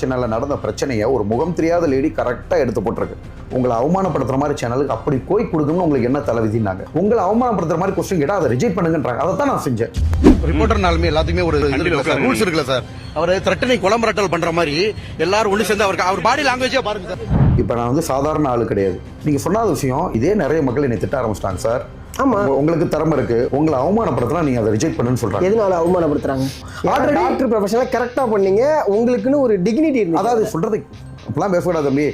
சேனலில் நடந்த பிரச்சனையை ஒரு முகம் தெரியாத லேடி கரெக்டாக எடுத்து போட்டிருக்கு. உங்களை அவமானப்படுத்துற மாதிரி சேனலுக்கு அப்படி போய் கொடுக்கணும்னு உங்களுக்கு என்ன தலைவிதினாங்க உங்களை அவமானப்படுத்துற மாதிரி கொஸ்டின் கேட்டால் அதை ரிஜெக்ட் பண்ணுங்கன்றாங்க. அதை தான் நான் செஞ்சேன். ரிப்போர்ட்டர்னாலுமே எல்லாத்துக்குமே ஒரு ரூல்ஸ் இருக்குல்ல சார் அவர் த்ரெட்டனை குளம்பரட்டல் பண்ற மாதிரி எல்லாரும் ஒண்ணு சேர்ந்து அவருக்கு அவர் பாடி லாங்குவேஜே பாருங்க சார். இப்போ நான் வந்து சாதாரண ஆளு கிடையாது. நீங்கள் சொன்னாத விஷயம் இதே நிறைய மக்கள் என்னை திட்ட ஆரம்பிச்சிட்டாங்க சார். ஆமா. உங்க- உங்களுக்கு திறமை இருக்கு. உங்களை அவமானப்படுத்தினா நீங்க அதை ரிஜெக்ட் பண்ணுன்னு சொல்றாங்க. எதனால அவமானப்படுத்துறாங்க? Already- டாக்டர் ப்ரொஃபஷனல் கரெக்டா பண்ணீங்க. உங்களுக்குன்னு ஒரு டிக்னிட்டி இருந்தது அதாவது சொல்றது அப்பெல்லாம் பேசக்கூடாது தம்பி.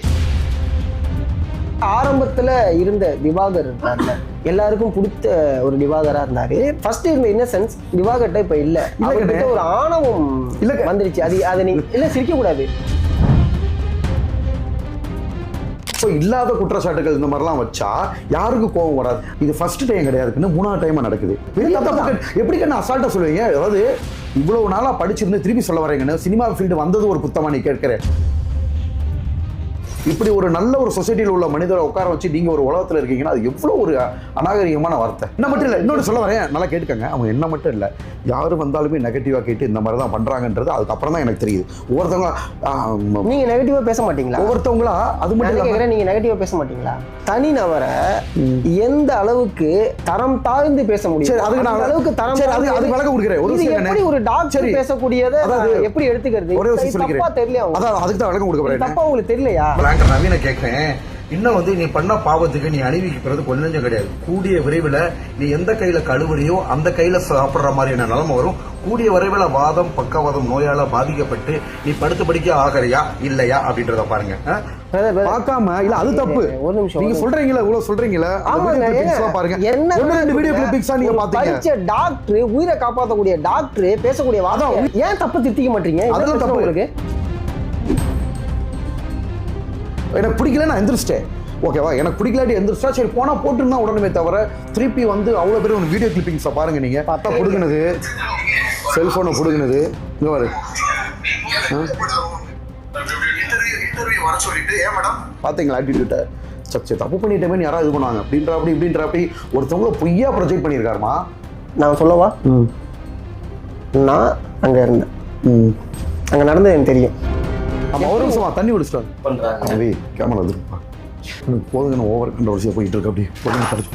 ஆரம்பத்துல இருந்த திவாகர் இருந்தார்ல எல்லாருக்கும் பிடித்த ஒரு திவாகரா இருந்தாரு. ஃபர்ஸ்ட் இருந்த இன்னசென்ஸ் திவாகர்ட்ட இப்ப இல்ல. அவர்கிட்ட. ஒரு ஆணவம் இல்ல வந்துருச்சு. அது அதை நீங்க இல்ல சிரிக்க கூடாது. ஸோ இல்லாத குற்றச்சாட்டுகள் இந்த மாதிரிலாம் வச்சா யாருக்கு கோவம் வராது? இது ஃபர்ஸ்ட் டைம் கிடையாதுன்னு மூணாவது டைமா நடக்குது. எப்படி கண்ணு அசால்ட்டா சொல்லுவீங்க? அதாவது இவ்வளவு நாளா படிச்சிருந்து திருப்பி சொல்ல வரீங்கன்னு சினிமா ஃபீல்டு வந்தது ஒரு குத்தமா நீ கேட்கிறேன் இப்படி ஒரு நல்ல ஒரு சொசைட்டியில் உள்ள மனிதரை உட்கார வச்சு நீங்க ஒரு உலகத்துல இருக்கீங்கன்னா அது எவ்வளவு ஒரு அநாகரிகமான வார்த்தை. என்ன மட்டும் இல்லை இன்னொன்று சொல்ல வரேன். நல்லா கேட்டுக்கங்க. அவங்க என்ன மட்டும் இல்லை யாரு வந்தாலுமே நெகட்டிவா கேட்டு இந்த மாதிரி தான் பண்றாங்கன்றது அதுக்கப்புறம் தான் எனக்கு தெரியுது. ஒவ்வொருத்தவங்க ஆ, நீங்க நெகட்டிவா பேச மாட்டீங்களா? ஒவ்வொருத்தவங்களா அது மட்டும் என்ன இல்லாம கேக்குறேன் நீங்க நெகட்டிவா பேச மாட்டீங்களா? தனி நபரை எந்த அளவுக்கு தரம் தாழ்ந்து பேச முடியும் அதுக்கு நான் அளவுக்கு தரம் அது- அது விளக்கம் கொடுக்கிறேன். ஒரு எப்படி? ஒரு டாக்டர். பேசக்கூடியதை எப்படி எடுத்துக்கிறது? ஒரே விஷயம் சொல்லிக்கிறேன். அதான் அதுக்கு தான் விளக்கம் கொடுக்க போறேன். தப்பா உங்களுக்கு தெரியலையா? பிளாங்கர் நவீன கேட்கிறேன் இன்னும் வந்து நீ பண்ண பாவத்துக்கு நீ அணிவிக்கிறது கொஞ்சம் கிடையாது. கூடிய விரைவில் நீ எந்த கையில கழுவுறியோ அந்த கையில சாப்பிடுற மாதிரியான நிலைமை வரும்? கூடிய விரைவில் வாதம் பக்கவாதம் நோயால பாதிக்கப்பட்டு நீ படுத்து படிக்க ஆகறியா இல்லையா அப்படின்றத பாருங்க. பார்க்காம இல்ல அது தப்பு. ஒரு நிமிஷம், நீங்க சொல்றீங்களா இவ்வளவு சொல்றீங்களா ஆமாங்க, பாருங்க. என்ன ரெண்டு வீடியோ கிளிப்ஸா நீங்க பாத்தீங்க. டாக்டர் உயிரை காப்பாத்தக்கூடிய டாக்டர் பேசக்கூடிய வாதம் ஏன் தப்பு திட்டிக்க மாட்டீங்க? அதெல்லாம் தப்பு. உங்களுக்கு? எனக்கு பிடிக்கல நான் எந்திரிச்சிட்டேன் ஓகேவா எனக்கு பிடிக்கலாட்டி எந்திரிச்சா சரி போனா போட்டுருந்தா உடனே தவிர திருப்பி வந்து அவ்வளவு பேர் ஒரு வீடியோ கிளிப்பிங்ஸை பாருங்க நீங்க. பார்த்தா புடுங்கினது. செல்போனை புடுங்கினது. இங்க பாரு. பாத்தீங்களா ஆட்டிடியூட்டை சரி தப்பு பண்ணிட்டேமே யாராவது இது பண்ணுவாங்க? அப்படின்ற அப்படி இப்படின்ற அப்படி ஒருத்தவங்கள பொய்யா ப்ரொஜெக்ட் பண்ணியிருக்காருமா? நான் சொல்லவா? நான் அங்க இருந்தேன். அங்க நடந்தது எனக்கு தெரியும். நம்ம ஒரு நிமிஷமா தண்ணி குடிச்சிட்டு பண்றாங்க? கேமரா வந்துருப்பா எனக்கு போதுங்க நான் ஓவர் கண்ட்ரோல்ஸியாக போயிட்டு இருக்கு அப்படி போதுங்க கிடைச்சு